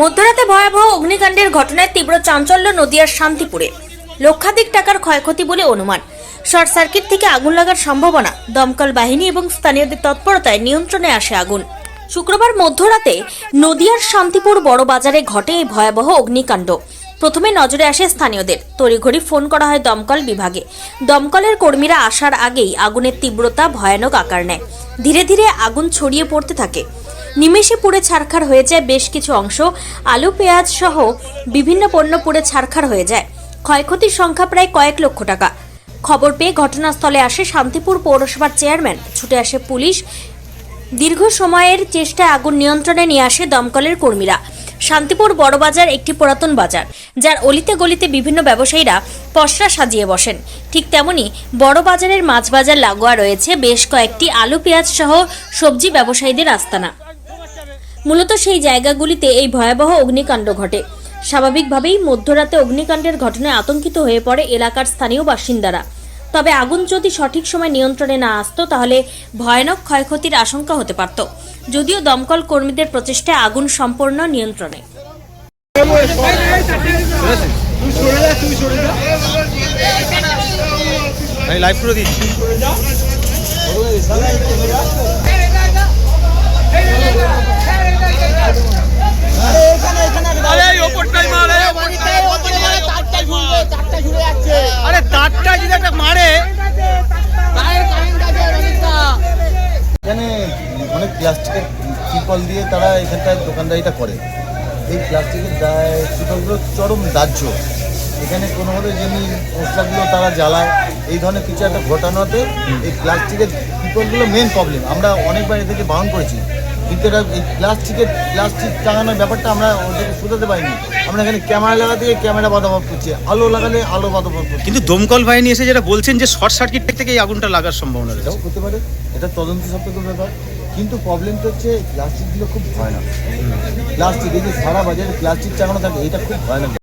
মধ্যরাতে ভয়াবহ অগ্নিকাণ্ডের ঘটনায় তীব্র চাঞ্চল্য নদিয়ার শান্তিপুরে। লক্ষাধিক টাকার ক্ষয়ক্ষতি বলে অনুমান। শর্ট সার্কিট থেকে আগুন লাগার সম্ভাবনা, দমকল বাহিনী এবং স্থানীয়দের তৎপরতায় নিয়ন্ত্রণে আসে আগুন। শুক্রবার মধ্যরাতে নদিয়ার শান্তিপুর বড় বাজারে ঘটে এই ভয়াবহ অগ্নিকাণ্ড। প্রথমে নজরে আসে স্থানীয়দের। তড়িঘড়ি ফোন করা হয় দমকল বিভাগে। দমকলের কর্মীরা আসার আগেই আগুনের তীব্রতা ভয়ানক আকার নেয়। ধীরে ধীরে আগুন ছড়িয়ে পড়তে থাকে। নিমেষে পুড়ে ছারখার হয়ে যায় বেশ কিছু অংশ। আলু, পেঁয়াজ সহ বিভিন্ন পণ্য পুড়ে ছারখার হয়ে যায়। ক্ষয়ক্ষতির সংখ্যা প্রায় কয়েক লক্ষ টাকা। খবর পেয়ে ঘটনাস্থলে আসে শান্তিপুর পৌরসভার চেয়ারম্যান। ছুটে আসে পুলিশ। দীর্ঘ সময়ের চেষ্টায় আগুন নিয়ন্ত্রণে নিয়ে আসে দমকলের কর্মীরা। শান্তিপুর বড়বাজার একটি পুরাতন বাজার, যার অলিতে গলিতে বিভিন্ন ব্যবসায়ীরা পসরা সাজিয়ে বসেন। ঠিক তেমনি বড় বাজারের মাছ বাজার লাগোয়া রয়েছে বেশ কয়েকটি আলু, পেঁয়াজ সহ সবজি ব্যবসায়ীদের আস্তানা। মূলত সেই জায়গাগুলিতে এই ভয়াবহ অগ্নিকাণ্ড ঘটে। স্বাভাবিকভাবেই মধ্যরাতে অগ্নিকাণ্ডের ঘটনায় আতঙ্কিত হয়ে পড়ে এলাকার স্থানীয় বাসিন্দারা। তবে আগুন যদি সঠিক সময় নিয়ন্ত্রণে না আসতো তাহলে ভয়ানক ক্ষয়ক্ষতির আশঙ্কা হতে পারত। যদিও দমকল কর্মীদের প্রচেষ্টায় আগুন সম্পূর্ণ নিয়ন্ত্রণে। আমি লাইভ করে দিচ্ছি আরে এই ওপরটাই মারে আরে যদি একটা মারে এখানে অনেক প্লাস্টিকের ত্রিপল দিয়ে তারা এখানটায় দোকানদারিটা করে। এই প্লাস্টিকের ত্রিপলগুলো চরম দাহ্য। এখানে কোনোভাবে যেমনি মশলাগুলো তারা জ্বালায়, এই ধরনের কিছু একটা ঘটানোতে এই প্লাস্টিকের ত্রিপলগুলো মেন প্রবলেম আমরা অনেকবার এদেরকে বারণ করেছি। কিন্তু এটা প্লাস্টিকের প্লাস্টিক টাঙানোর ব্যাপারটা আমরা ওদেরকে শুধাতে পারিনি। আমরা এখানে ক্যামেরা লাগাতে গিয়ে ক্যামেরা বাধাবাদ করছি। আলো লাগালে আলো বাধাবাদ করছি। কিন্তু দমকল বাহিনী এসে যেটা বলছেন যে শর্ট সার্কিট থেকে এই আগুনটা লাগার সম্ভাবনা এটাও হতে পারে। এটা তদন্ত সাপেক্ষ ব্যাপার। কিন্তু প্রবলেমটা হচ্ছে প্লাস্টিকগুলো খুব ভয়ানক। প্লাস্টিক এই যে সারা বাজারে প্লাস্টিক টাঙানো থাকে এটা খুব ভয়ানক।